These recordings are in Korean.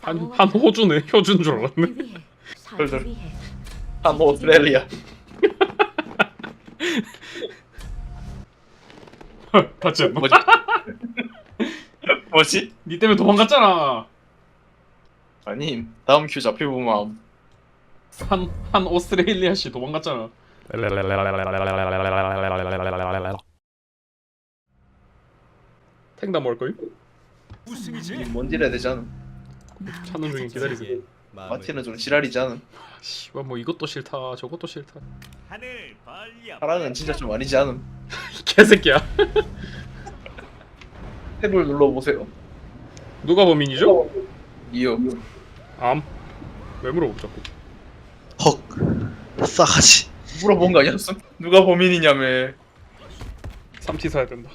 한. 한 호주네 효준 줄 알았네 덜덜. 한 오스트레일리아. 봤지 않나? 뭐지? 뭐지? 니 때문에 도망갔잖아 아니 다음 큐 잡혀보면 한, 한 오스트레일리아 씨 도망갔잖아 탱다 먹을 거임? 이 뭔지를 해야 되잖아. 찾는 중에 기다리세요 마티는 좀 지랄이지 않음. 씨발 뭐 이것도 싫다 저것도 싫다 하늘 벌려 사랑은 진짜 좀 아니지 않음. 이 개새끼야 탭을 눌러보세요. 누가 범인이죠? 이요. 암? 왜 물어보 자꾸 헉 싸가지 물어본 거 아니었음? 누가 범인이냐며. 3T 사야 된다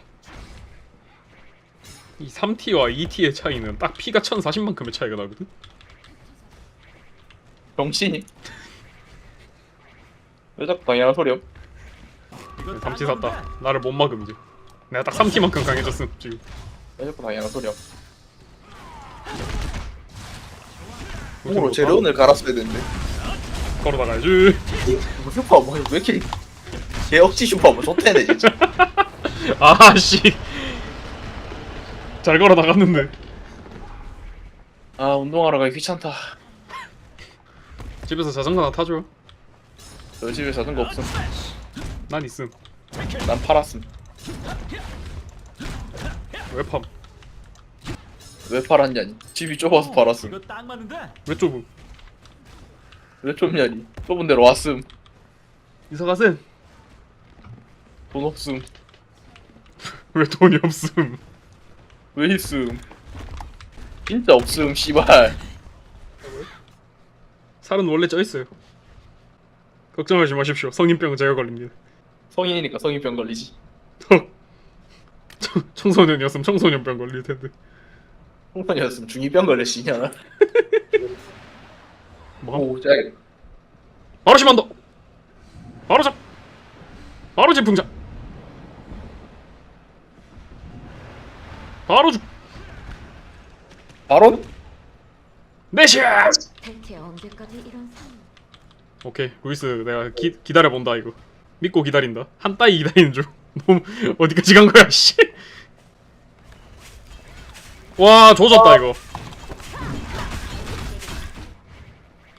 이 3T와 2T의 차이는 딱 피가 1040만큼의 차이가 나거든? 병신이. 왜 자꾸 당연한 소리야? 3T 샀다 나를 못 막음 이제 내가 딱 3T만큼 강해졌음 지금 왜 자꾸 당연한 소리야? 공으로 뭐 재료원을 갈았어야 되는데. 걸어 나가야지 뭐 슈퍼 뭐왜 이렇게 개 억지 슈퍼 뭐 좋대네 진짜. 아씨 잘 걸어 나갔는데 아 운동하러 가기 귀찮다. 집에서 자전거나 타줘 저 집에 자전거 없음. 난 있음 난 팔았음. 왜 팜? 왜 팔았냐니? 집이 좁아서 팔았음. 이거 딱 맞는데 왜 좁음? 왜 좁냐니? 좁은 데로 왔음. 이사 가셈 돈 없음. 왜 돈이 없음 왜 있음? 진짜 없음 씨발. 살은 원래 쪄 있어요 걱정하지 마십시오 성인병은 제가 걸립니다 성인이니까 성인병 걸리지. 청- 청소년이었으면 청소년병 걸릴 텐데 홍선이었으면 중이병 걸렸시냐? 뭐? 오, 짜. 바로 심한다 바로 잡 바로 지풍자 바로 죽 바로 내시야 대체 언제까지 이런 삶? 오케이 루이스 내가 기, 기다려본다 이거 믿고 기다린다 한 따위 기다리는 중 너무 어디까지 간 거야 씨 와 조졌다 이거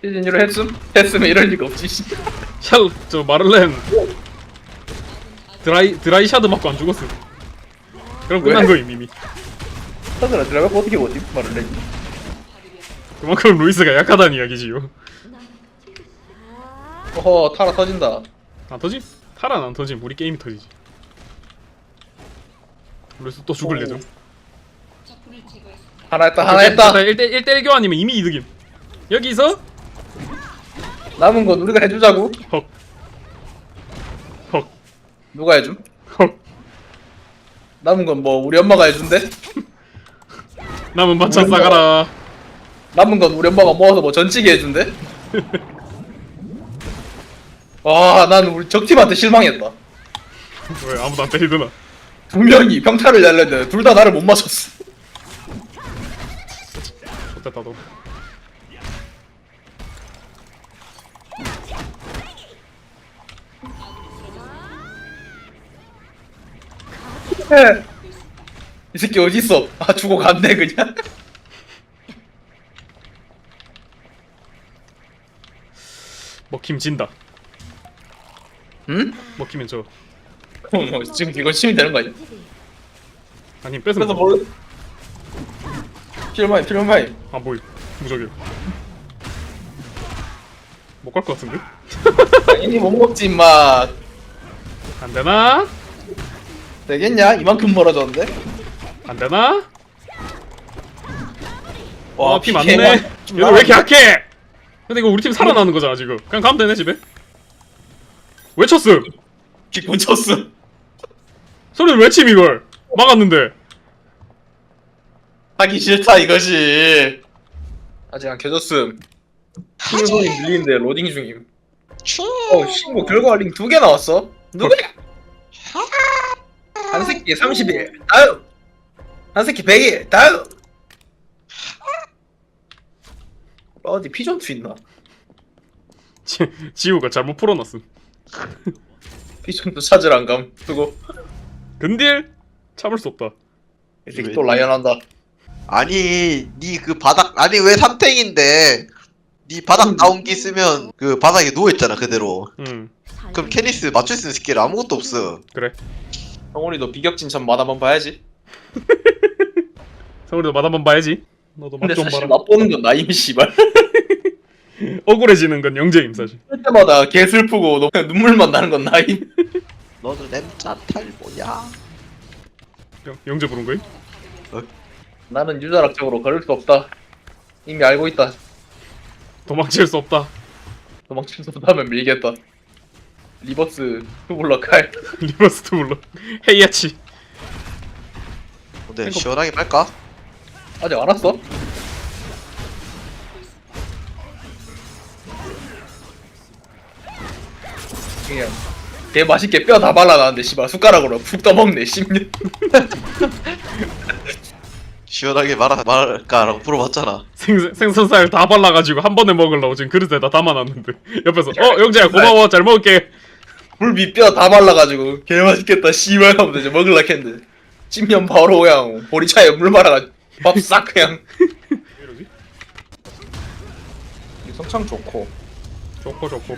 시즌 1로 했음? 했으면 이럴 리가 없지. 씨. 샬저 마를렌 드라이 드라이 샤드 맞고 안 죽었음 그럼 끝난 왜? 거임 이미 사들아 들어가고 어떻게 뭐지? 말을 내. 그만큼 루이스가 약하다는 이야기지요 어허 타라 터진다. 안 터짐? 타란 안 터짐 우리 게임이 터지지 루이스 또 죽을 오. 예정 하나 했다 하나 했다. 1대, 1대1 교환이면 이미 이득임 여기서 남은 건 우리가 해주자고. 헉 헉, 누가 해줌? 헉. 남은 건 뭐 우리 엄마가 해준대? 남은 반찬 싸가라 남은 건 우리 엄마가 모아서 뭐 전치기 해준대? 와, 난 우리 적팀한테 실망했다. 왜 아무도 안 때리드나 두 명이 평타를 날렸는데 둘 다 나를 못 맞췄어. 좋됐다 너 이 새끼 어디 있어? 아 죽어갔네 그냥. 먹힘 진다 응? 먹히면 저 어, 뭐, 지금 이거 치면 되는 거 아니야? 아니 뺏으면 그래서 뭐... 뭘? 필마이 필마이. 안 보임 무적이요 못갈 것 같은데? 당연히 못 먹지 임마. 안 되나? 되겠냐? 이만큼 멀어졌는데? 안 되나? 와, 피개 많네. 많- 좀 얘들 왜 이렇게. 약해? 근데 이거 우리 팀 살아나는 거잖아 지금. 그냥 가면 되네 집에. 외쳤음. 기분 쳤음. 소리를 외침 이걸. 막았는데. 하기 싫다 이것이. 아직 안 켜졌음. 신호 소리 들리는데 로딩 중임. 어 신고 결과 링두개 나왔어. 누구야? 한 새끼 30일 다음. 한 새끼 100일 다음. 어디 피전투 있나? 지, 지우가 잘못 풀어놨음 피전투 찾으러 안 감. 두고 근딜 참을 수 없다 이 새끼 또 라이언 한다. 아니 니 그 바닥 아니 왜 삼탱인데 니 바닥 나온기 쓰면 그 바닥에 누워있잖아 그대로 음 그럼 캐니스 맞출 수 있는 스킬 아무것도 없어 그래 성훈이도 비격진 참맛 한번 봐야지. 성우리도 맛 한번 봐야지 너도 맛 근데 좀 사실 봐라 맛보는 건 나임 씨발. 억울해지는 건 영재임 사실 할 때마다 개 슬프고 너무 그냥 눈물만 나는 건 나임. 너는 엠자 탈모야 영, 영재 부른 거임? 나는 유자락적으로 걸을 수 없다. 이미 알고 있다. 도망칠 수 없다 도망칠 수 없다면 밀겠다. 리버스 투블럭 칼. 리버스 투블러 헤이아치 근데 시원하게 빨까? 아직 안 왔어? 그냥 개 맛있게 뼈 다 발라놨는데 씨발 숟가락으로 푹 떠먹네 10년 시원하게 말아, 말할까라고 물어봤잖아. 생, 생선살 다 발라가지고 한 번에 먹으려고 지금 그릇에다 담아놨는데. 옆에서 어 영재야 고마워. 잘 먹을게. 굴비 뼈다 발라가지고 개 맛있겠다 씨발 하면 이제 먹을라 했는데 찜면 바로 그냥 보리차에 물 말아가지고 밥싹 그냥. 왜 이러지? 성창 좋고. 좋고 좋고.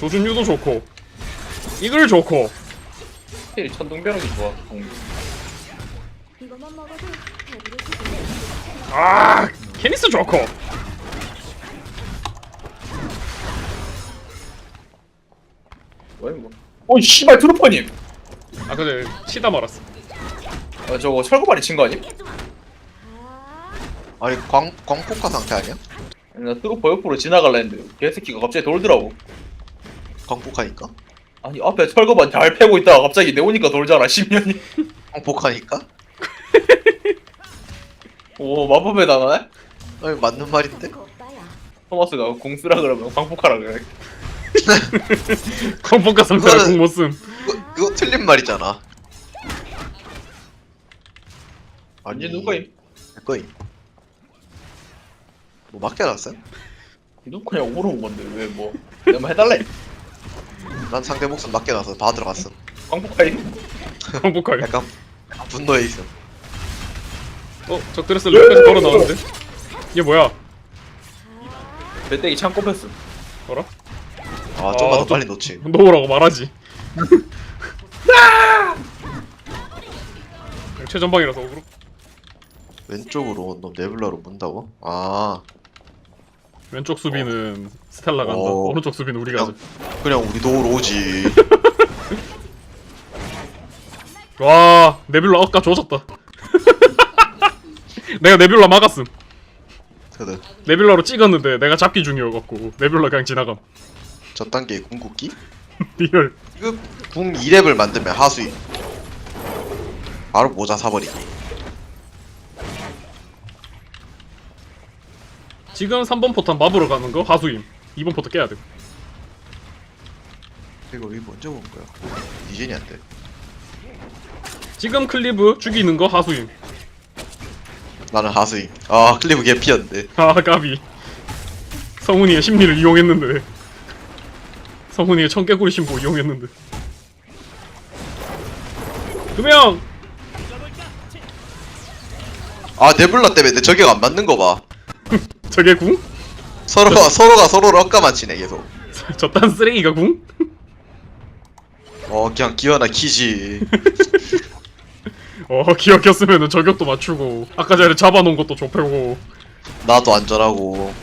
조준유도 좋고. 이글 좋고. 힐 천둥벼락이 좋아 음. 이것만 먹어도. 아 케니스 좋고. 뭐야 뭐? 어이 씨발 트루퍼님 아 근데 치다 말았어 아 저거 철거발이 친 거 아님? 아, 아니 광, 광폭화 상태 아니야? 나 트루퍼 옆으로 지나갈라 했는데 개새끼가 갑자기 돌더라고 광폭하니까? 아니 앞에 철거반 잘 패고 있다가 갑자기 내 오니까 돌잖아 10년이 광폭하니까? 오 마법에 나가네? 아니 맞는 말인데? 토마스가 공쓰라 그러면 광폭하라 그래 컴포카 상태라 그거는- 그거, 틀린 말이잖아 아니 누가임? 거임 뭐 맡겨놨어요? 누가 그냥 오러온 건데 왜 뭐 내가 해달래 난 상대 목숨 맡겨놔서 받으러 갔어 광폭하임? 컴포카게 약간 분노해 있어 어? 적드레스 여기까지 걸어 나오는데? 얘 뭐야? 배때기 창고 패스 어라? 아 좀만 아, 더 빨리 놓지 놓으라고 말하지 최 전방이라서 억울로 왼쪽으로 너 네블라로 문다고? 아. 왼쪽 수비는 스텔라 간다. 어. 오른쪽 수비는 우리가 그냥, 그냥 우리 도우러 오지. 와 네뷸라 억까 조졌다. 내가 네뷸라 막았음. 그래. 네뷸라로 찍었는데 내가 잡기 중이어갖고 네뷸라 그냥 지나감. 저 단계 궁극기? 리얼. 이거 궁 2렙을 만들면 하수임 바로 모자 사버리기. 지금 3번 포탄 마부로 가는 거? 하수임. 2번 포탄 깨야 돼. 이거 이거 언제 온 거야? 안돼. 지금 클리브 죽이는 거? 하수임. 나는 하수임. 아 클리브 개피였는데. 아 까비. 성훈이의 심리를 이용했는데 성훈이의 청개구리 신보 이용했는데. 두명! 아 네블라 때문에 내 저격 안 맞는 거 봐. 저게 궁? 서로가 서로가 서로를 엇가만 치네 계속. 저딴 쓰레기가 궁? 어 그냥 기어나 키지. 어 기억했으면은 저격도 맞추고 아까 전에 잡아놓은 것도 좁혀고. 나도 안전하고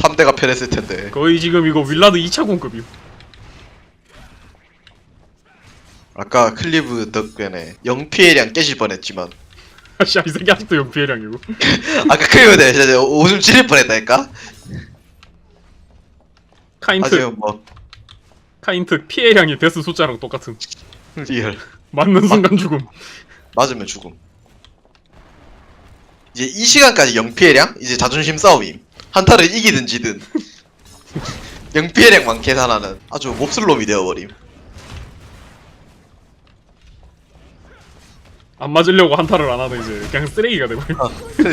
3대가 편했을 텐데. 거의 지금 이거 윌라드 2차 공급이요. 아까 클리브 덕분에 영피해량 깨질 뻔했지만. 아씨 이 새끼 아직도 연피해량이고. 아까 클리브 때 진짜 오줌 지릴 뻔했다니까? 카인트. 아주 뭐. 카인트 피해량이 데스 숫자랑 똑같은 리얼. 맞는 순간 죽음. 맞으면 죽음. 이제 이 시간까지 영피해량 이제 자존심 싸움임 한타를 이기든 지든 영피해량만 계산하는 아주 몹쓸 놈이 되어버림 안 맞으려고 한타를 안 하는 이제 그냥 쓰레기가 되고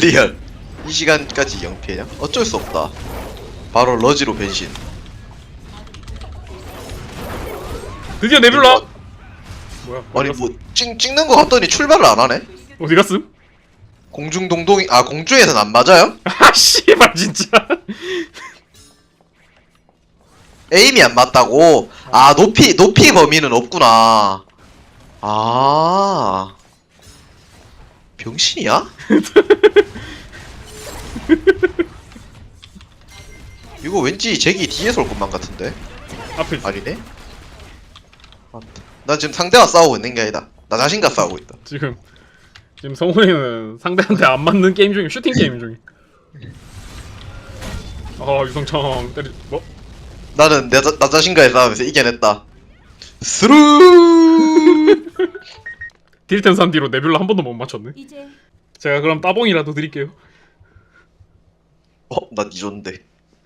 리얼. 이 시간까지 영피해냐? 어쩔 수 없다. 바로 러지로 변신. 드디어 네뷸라 뭐야 아니 뭐 찍, 찍는 거 같더니 출발을 안 하네? 어디 갔음? 공중 동동이 아 공중에선 안 맞아요? 아 씨발 진짜 에임이 안 맞다고. 아 높이 높이 범위는 없구나. 아 병신이야? 이거 왠지 잭이 뒤에서 올 것만 같은데 앞에. 아니네? 맞다. 나 지금 상대와 싸우고 있는 게 아니다. 나 자신과 싸우고 있다. 지금 지금 성훈이는 상대한테 안 맞는 게임 중에 슈팅 게임 중에 아 유성청 때리 뭐? 나는 내, 자- 나 자신과의 싸움에서 이겨냈다. 스루. 딜텐산 뒤로 네뷸라 한 번도 못 맞췄네 이제 제가 그럼 따봉이라도 드릴게요 어, 난 이존데.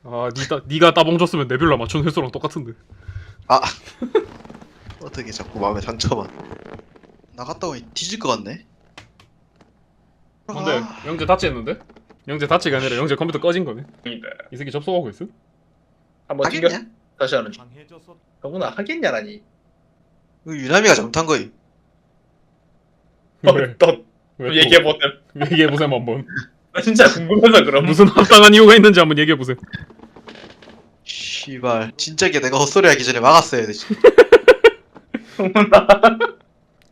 아 니가 니가 따봉 줬으면 네뷸라 맞춘 횟수랑 똑같은데 아. 어떻게 자꾸 마음에 상처만. 나갔다 오니 뒤질 것 같네. 근데 아. 영재 다치했는데? 영재 다치가 아니라 영재 컴퓨터 꺼진 거네 이 새끼 접속하고 있어? 한번 튕겨 하겠냐? 다시 하는 중 더구나 하겠냐라니 이거 유남이가 잘못한 거임. 어, 왜? 너왜 얘기해 보셈 얘기해보세요 한번 나 진짜 궁금해서 그럼 무슨 합당한 이유가 있는지 한번 얘기해보세요 씨발. 진작에 내가 헛소리 하기 전에 막았어야 되지.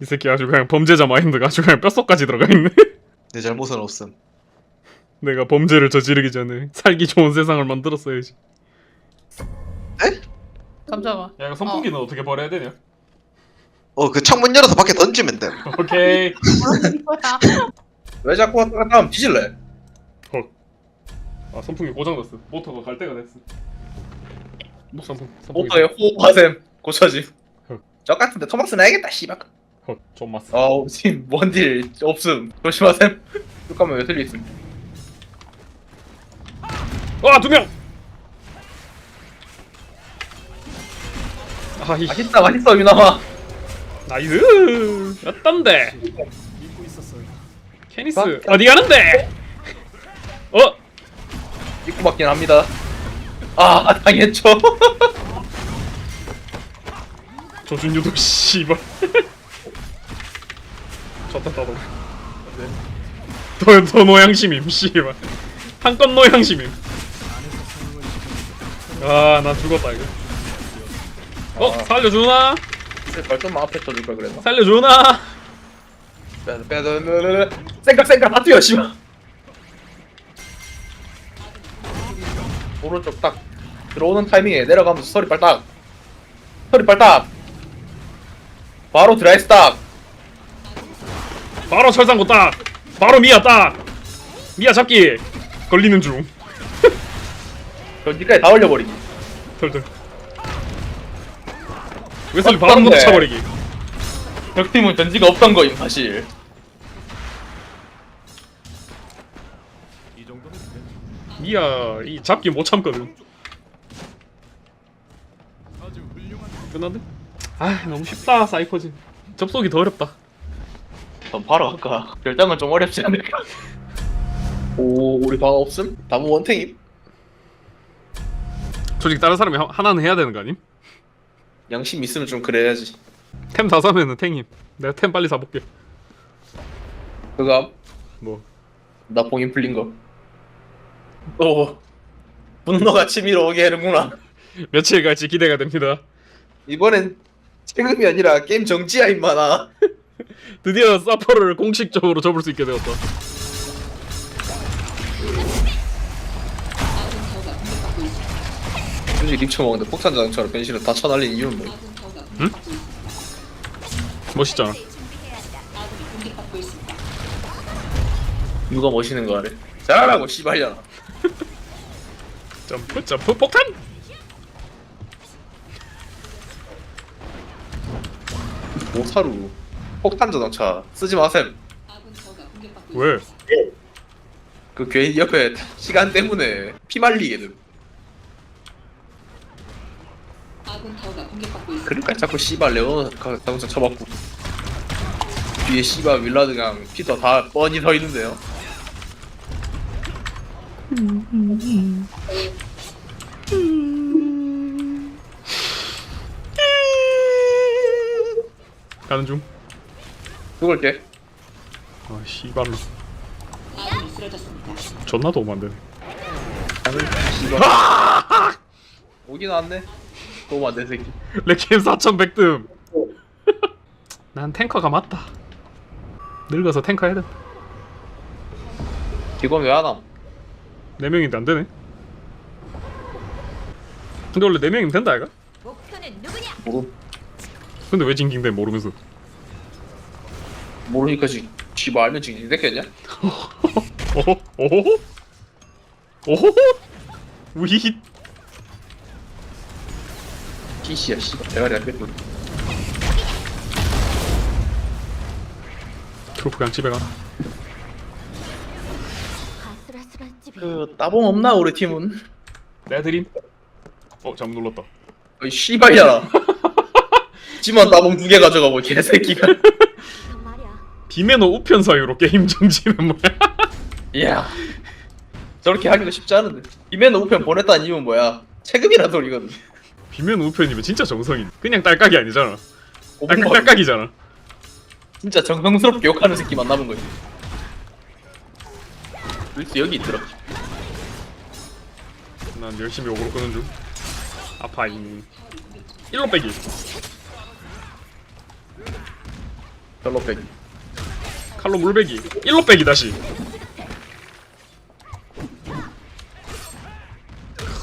이 새끼 아주 그냥 범죄자 마인드가 아주 그냥 뼛속까지 들어가 있네 내 잘못은 없음. 내가 범죄를 저지르기 전에 살기 좋은 세상을 만들었어야지 깜짝아. 야 이거 선풍기는 어. 떻게 버려야 되냐? 어, 그 창문 열어서 밖에 던지면 돼. 오케이 뭐야? 왜 자꾸 왔다 갔다 하면 뒤질래 아 선풍기 고장났어 모터가 갈 때가 됐어 뭐 선풍 선풍기 모터에 호흡하셈 고쳐짐 어. 저 같은데 토막스 내야겠다 씨발 헛좀 맞어 아우 지금 뭔딜 없음. 조심하셈. 뚜까면 왜 틀리있음? 와두 명! 아이 맛있다 맛있어 유나마 나이스! 였던데? 믿고 있었어요. 케니스 어디 가는데? 어? 입구 맞긴 합니다. 아 당했죠? 조준유도 씨발 저딴 따도 더, 더 노양심임 씨발. 한건 노양심임. 아나 죽었다 이거. 어 아. 살려주나? 발전만 앞에 쳐줄 걸 그랬나? 살려주나? 빼야 빼야 빼야 생각 생각 다 뛰어 씨발. 오른쪽 딱 들어오는 타이밍에 내려가면서 서리 발딱. 서리 발딱. 바로 드라이스 딱 바로 철상고 딱! 바로 미아 딱! 미아 잡기 걸리는 중. 전기까지 다 올려버리기. 털털 웨슬리 바로? 못 차버리기. 적팀은 전지가 없던 거임 사실. 미아 이 잡기 못 참거든. 끝났네? 아 너무 쉽다 사이퍼진 접속이 더 어렵다 그럼 바로 할까 결정은 좀 어렵지 않을까 오 우리 방 없음? 다무 원탱임? 솔직히 다른 사람이 하- 하나는 해야 되는 거 아님? 양심 있으면 좀 그래야지 템 다 사면은 탱임 내가 템 빨리 사볼게 그거 뭐 나 봉인 풀린 거. 오, 분노가 치밀어 오게 하는구나. 며칠 갈지 기대가 됩니다 이번엔 체급이 아니라 게임 정지야 임마나. 드디어 사퍼를 공식적으로 접을 수 있게 되었다 굳이 립쳐 먹는데 폭탄 자동차로 변신을 다 쳐날린 이유는 뭐? 멋있잖아 누가 멋있는 거 아래? 잘하라고 씨발려나. 점프 점프 폭탄 오사루 폭탄 자동차 쓰지 마셈. 왜? 그 괜히 옆에 시간 때문에 피 말리게 됨. 그러니까 자꾸 씨발 레오노 자동차 쳐봤고 뒤에 씨발 윌라드랑 피터 다 뻔히 서 있는데요. 가는 중. 죽을게. 아 씨발로. 존나 도움 안 되네. 씨발. 오긴 왔네. 도움 안된 새끼. 레캠 4100뜸. 난 탱커가 맞다. 늙어서 탱커 해야 돼. 이건 왜 하나? 네 명인데 안 되네. 근데 원래 네 명이면 된다 아이가? 목표는 누구냐? 모르 근데 왜 징징대 모르면서? 모르니까 지금 씨발 알면 지금 됐겠냐? 오호 오호 오호 우히 씨씨야 씨발 대가리 안 뺐거든. 트로프 그냥 집에 가. 아슬아슬한 집이 그 따봉 없나 우리 팀은? 내 드림. 어 잘못 눌렀다. 어이 씨발이야. 지만 따봉 두 개 가져가고 개새끼가. 비매너 우편 사유로 게임 정지는 뭐야? 이야. 저렇게 하기가 쉽지 않은데. 이면 우편 보냈다는 이유는 뭐야? 체급이란 소리거든. 비매너 우편이면 진짜 정성인. 그냥 딸깍이 아니잖아. 딸깍 딸깍이잖아. 진짜 정성스럽게 욕하는 새끼만 남은 거지. 루이스 여기 있더라. 난 열심히 오그로 끄는 중. 아파잉. 일로 빼기. 별로 빼기. 칼로 물배기. 일로 빼기 다시.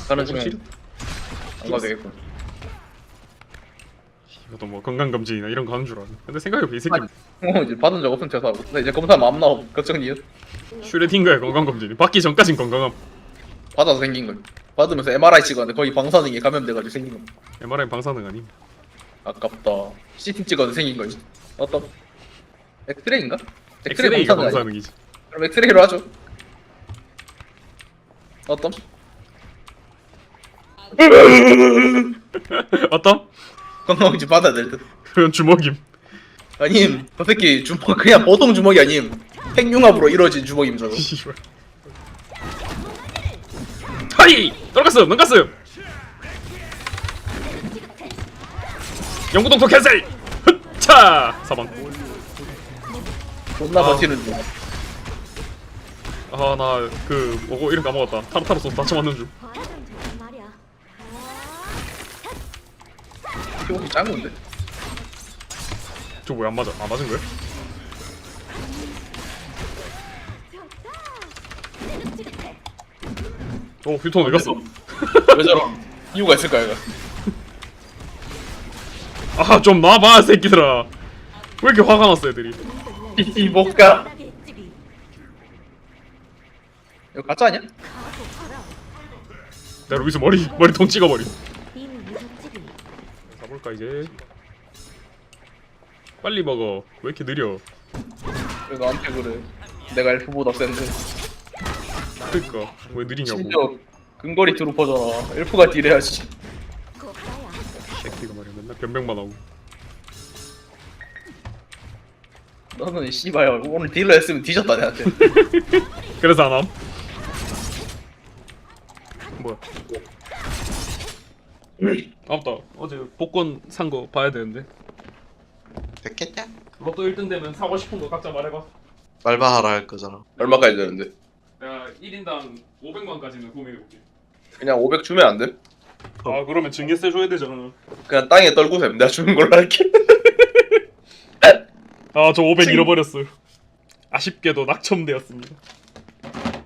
가는 어, 중에 싫어. 안 가도 되겠군. 이것도 뭐 건강 검진이나 이런 거 하는 줄 알아. 근데 생각해보면 이 새끼 아니. 어 이제 받은 적 없으면 퇴사하고. 나 이제 검사 마음 나오 걱정이야. 슈레딩거의 건강 검진이 받기 전까진 건강함. 받아서 생긴 거. 받으면서 MRI 찍었는데 거의 방사능에 감염돼가지고 생긴 거. MRI 방사능 아님. 아깝다. CT 찍었는데 생긴 거지. 어떤? 엑스레이인가? 방사능 아니야? 방사능이지. 그럼 엑스레이로 하죠. 어떤? 어떤? 건강검진 받아야 될 듯. 그건 주먹임. 아님, 저 새끼 주먹 그냥 보통 주먹이 아님. 핵융합으로 이루어진 주먹임 저거. 씨발. 하이! 떨갔음! 넘갔음! 영구동토 캔슬! 흑차! 사방. 존나 아. 버티는 중. 아, 나, 그, 뭐고, 이름 까먹었다. 타르타르 소스 다쳐 맞는 중. 과연 좀 말이야. 피곤이 짱인데. 저왜안 맞아? 안 맞은 거야? 오, 휴톤 어디 갔어? 왜 저런? 이유가 있을까 이거? 아, 좀 놔봐, 새끼들아. 왜 이렇게 화가 났어, 애들이. 이 못가. 이거 가짜 아니야? 내가 여기서 머리, 머리 통 찍어버리. 이미 무슨 집이 가볼까, 이제. 빨리 먹어. 왜 이렇게 느려? 왜 나한테 그래? 내가 엘프보다 센데. 그니까, 왜 느리냐고. 심지어 근거리 트루퍼잖아. 엘프가 딜해야지. 새끼가 말이야, 맨날 변명만 하고. 너는 씨발 오늘 딜러 했으면 뒤졌다 내한테. 그래서 안 함? 뭐야? 아, 맞다. 어제 복권 산 거 봐야 되는데. 됐겠냐? 로또 1등 되면 사고 싶은 거 각자 말해봐. 말바하라 할 거잖아. 얼마까지 되는데? 내가 1인당 500만까지는 구매해볼게. 그냥 500 주면 안 돼? 아 그러면 증여세 줘야 되잖아. 그냥 땅에 떨고 셈. 내가 주는 걸로 할게. 아저 500 잃어버렸어요. 아쉽게도 낙첨되었습니다.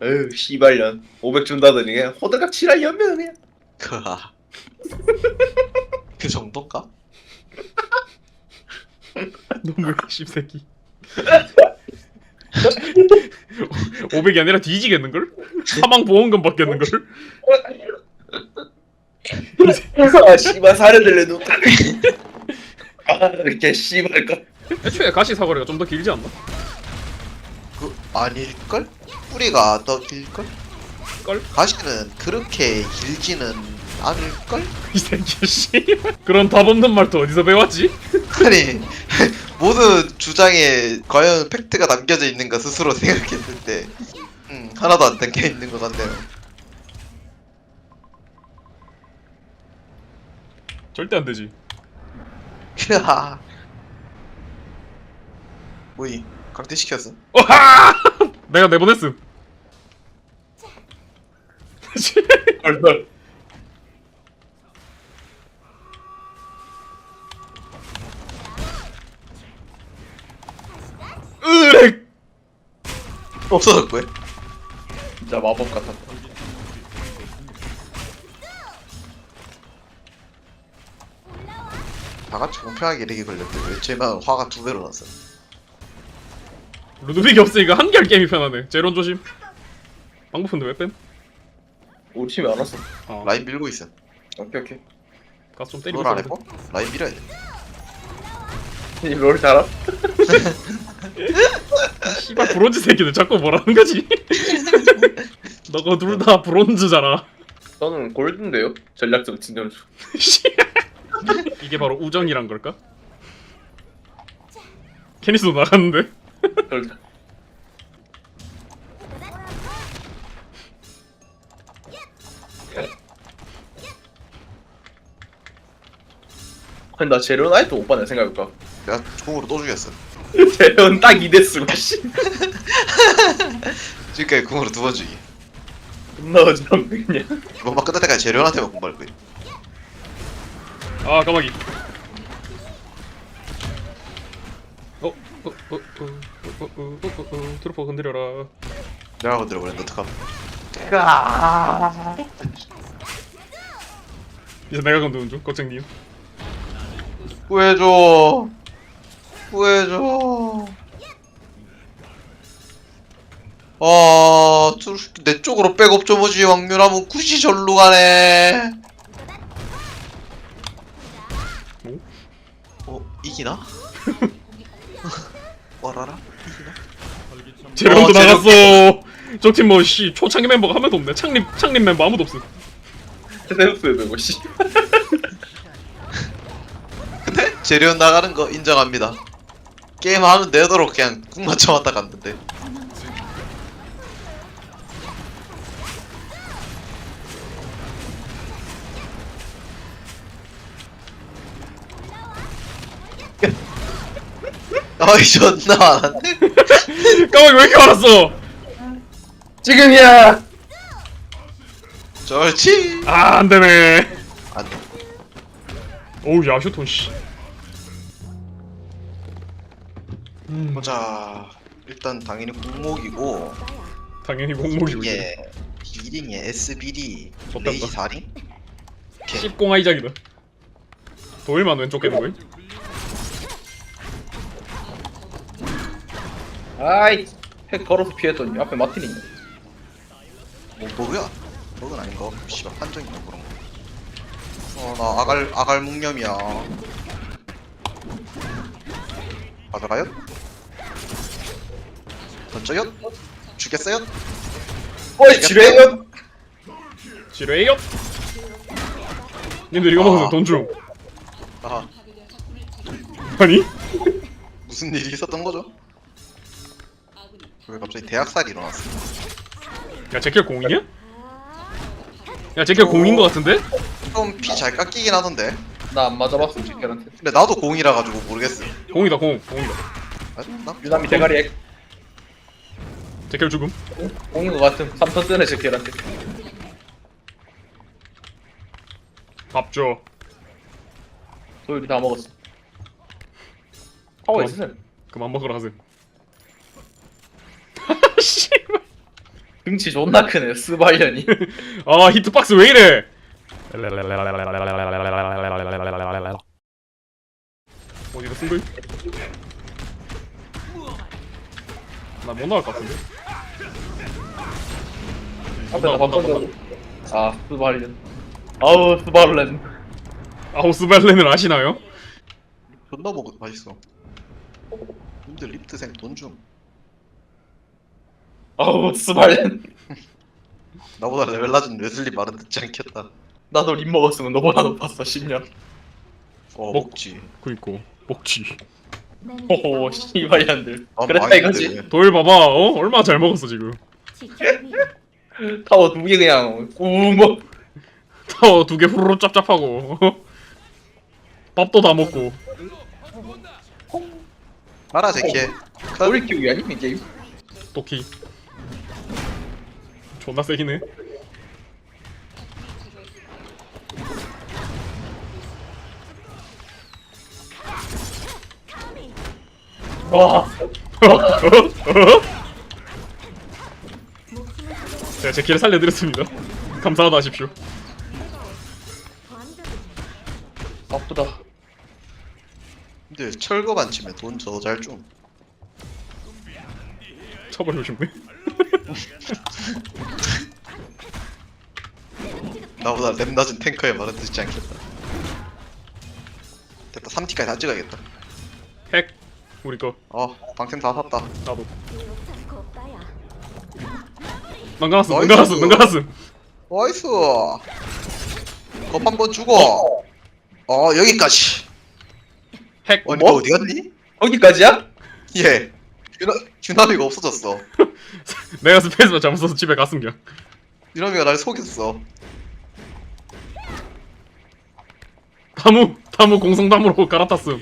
에휴 씨발년. 500 준다더니 그냥 호들갑 칠할 연면 그냥. 그 정도인가? 너무 씹새끼. 500이 아니라 뒤지겠는걸? 사망 보험금 받겠는걸? 아 씨발 사례 들려도. 아 이렇게 씨발까. 애초에 가시 사거리가 좀 더 길지 않나? 그 아닐걸? 뿌리가 더 길걸? 걸? 가시는 그렇게 길지는 않을걸? 이 새끼 씨. 그런 답 없는 말도 어디서 배웠지? 아니 모든 주장에 과연 팩트가 담겨져 있는가 스스로 생각했는데 음, 하나도 안 담겨 있는 것 같네요. 절대 안 되지. 크하. 뭐이 강퇴시켰어? 어하! 내가 내보냈음. 덜덜. 으렉! 없어졌고요. 진짜 마법 같았다. 다 같이 공평하게 이렇게 걸렸는데 왜 제만 화가 두 배로 났어? 루드빅이 없으니까 한결 게임이 편하네. 제론 조심. 방법인데 왜 뺨? 우리 팀이 안 왔어. 아, 라인 밀고 있어. 오케이 오케이. 가서 좀 때리고 그걸 안 있어야 했고 라인 밀어야 돼. 이롤 잘함? 돼. 씨발 브론즈 새끼들 자꾸 뭐라는 거지? 너거 둘 다 브론즈잖아. 저는 골드인데요. 전략적 진전수. 씨. 이게 바로 우정이란 걸까? 케니스도 나갔는데? 덜덜. 아니 나 재련 아직도 못 봤네 생각해볼까 내가 총으로 또 죽였어. 재련 딱 2대 쓰고 씨 지금까지 궁으로 두 번 죽이. 존나 어지럽네 그냥 이번만 끝날 때까지 재련한테만 공부할 거야. 아 까마귀. 어? 어? 어? 어? 어? 트로퍼 건드려라. 내가 건드려 버렸는데 어떡함. 이제 내가 건드는 중, 걱정님. 구해줘. 구해줘. 아, 뚜- 내 쪽으로 백업 좀 오지. 왕유라면 굳이 절로 가네. 오? 어, 이기나? 와라라? 제로도 어, 나갔어. 저팀 뭐 씨 초창기 멤버가 한 명도 없네. 창립 창립 멤버 아무도 없어. 세우스에 되고 씨 근데 재련 나가는 거 인정합니다. 게임 하는 내도록 그냥 꾹 맞춰 왔다 갔는데. 어이 존나 많았네. 까마귀 왜 이렇게 많았어? 지금이야 쩔지. 아 안 되네. 안 돼. 오우 야슈톤 씨. 보자. 일단 당연히 공목이고 당연히 공목이 오지. 이게 비링에 SBD 좋단다. 레이지 4링? 씹공아 이작이다. 도일만 왼쪽 깨는 거임? 아이 핵 걸어서 피했더니 앞에 마틴이 있네 뭐 버그야? 버그는 아닌 거. 씨발 판정이나 그런 거. 어나 아갈 아갈 묵념이야. 받아가요? 던져요? 죽겠어요? 어이 지뢰요 지뢰요. 님들 이거 먹으면 아. 돈 줌. 아 아니? 무슨 일이 있었던 거죠? 왜 갑자기 대학살이 일어났어? 야 제킬 공이냐? 야 제킬 공인 거 같은데? 좀 피 잘 깎이긴 하던데. 나 안 맞아봤음 지ker한테 근데 나도 공이라 가지고 모르겠어. 공이다 공 공이다. 아, 나 유남이 대가리 핵 제킬 죽음. 공인 것 같음 3턴 쓰네 지ker한테 밥 줘. 도일이 다 먹었어 파워. 있으세요 그만 먹으라 하세요. 씨발. 등치 존나 크네 스바이언이 아 히트박스 왜 이래? 어디가 승글? 나못 나갈 것 같은데? 앞에 다아 스바이언 아우 스바르렌 아우스발렌을 아시나요? 존나 먹어 맛있어. 근데 립트생 돈 좀. 아우 스바렌 나보다 레벨 낮은 웨슬리 말은 듣지 않겠다. 나도 립 먹었으면 너보다 높았어 10년. 어 먹- 먹지. 그니까 먹지. 호호 씨발년들. 아, 그랬다. 이거지. 도일 봐봐 어? 얼마나 잘 먹었어 지금. 타워 두 개 그냥 우뭐 타워 두개 후루룩 짭짭하고. 밥도 다 먹고. 말아 제키. 컷. 우리 키우기 아니 이 게임 또키 존나 세긴 해 와. 제가 제 길을 살려드렸습니다. 감사하다 하십시오. 바쁘다. 근데 철거만 치면 돈저잘 좀. 쳐버리고 싶네 나보다 랩 낮은 탱커의 말은 듣지 않겠다. 됐다 3티까지 다 찍어야겠다. 핵 우리 거 어 방템 다 샀다. 나도 나이스. 난가났음 난가났음 나이스. 겁 한 번 주고. 어 여기까지. 핵 아니 뭐? 너 어디 갔니? 거기까지야? 예. 유나 유나미가 없어졌어. 내가 스페이스만 잘못 써서 집에 갔음 그냥 유나미가 날 속였어. 다무 다무 공성담으로 갈아탔음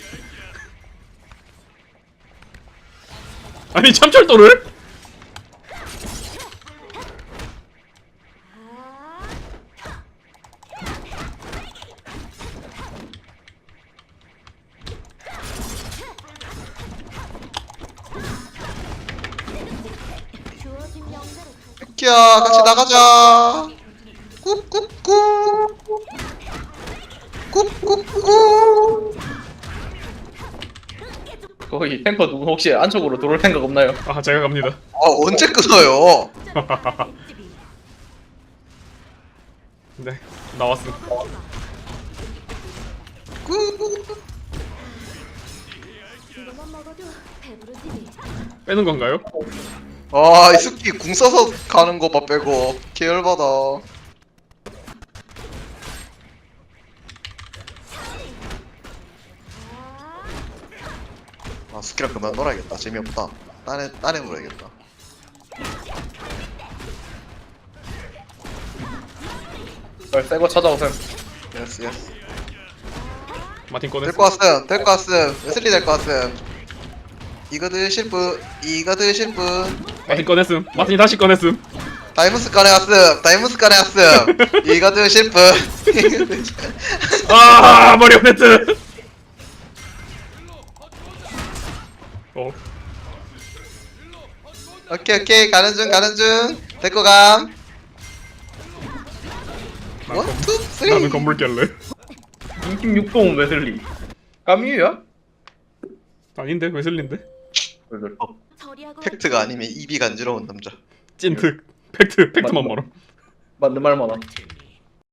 아니 참철도를? 야 같이 나가자. 꾹꾹꾹. 꾹꾹꾹. 거기 탱커 누구 혹시 안쪽으로 들어올 생각 없나요? 아 제가 갑니다 아 언제 끊어요? 네 나왔음 꾹꾹. 이거만 먹어도 배부르지 빼는 건가요? 아이 스키 궁 써서 가는 거 봐 빼고 계열받아. 아 스키랑 그만 놀아야겠다 재미없다. 딴애 딴애 놀아야겠다. 새거 찾아오셈 예스 예스. 마틴 꺼냈어 될거 같음 될거 같음 웨슬리 될거 같음. 이거 드실 분 이거 드실 분. 마틴 꺼냈음. 마틴이 다시 꺼냈음. 다이무스 꺼내 왔음. 다이무스 꺼내 왔음. 이거 드실 분. 이거 드실- 아 머리 오네트 어. 오케이 오케이. 가는 중 가는 중. 데리고 감. 난 원, 건- 투, 쓰리 나는 건물 깰래? 26동 웨슬리. 까미유야? 아닌데? 웨슬린데 처리하고 팩트가 아니면 입이 간지러운 남자. 찐특 팩트 팩트만 말어. 맞는 말 많아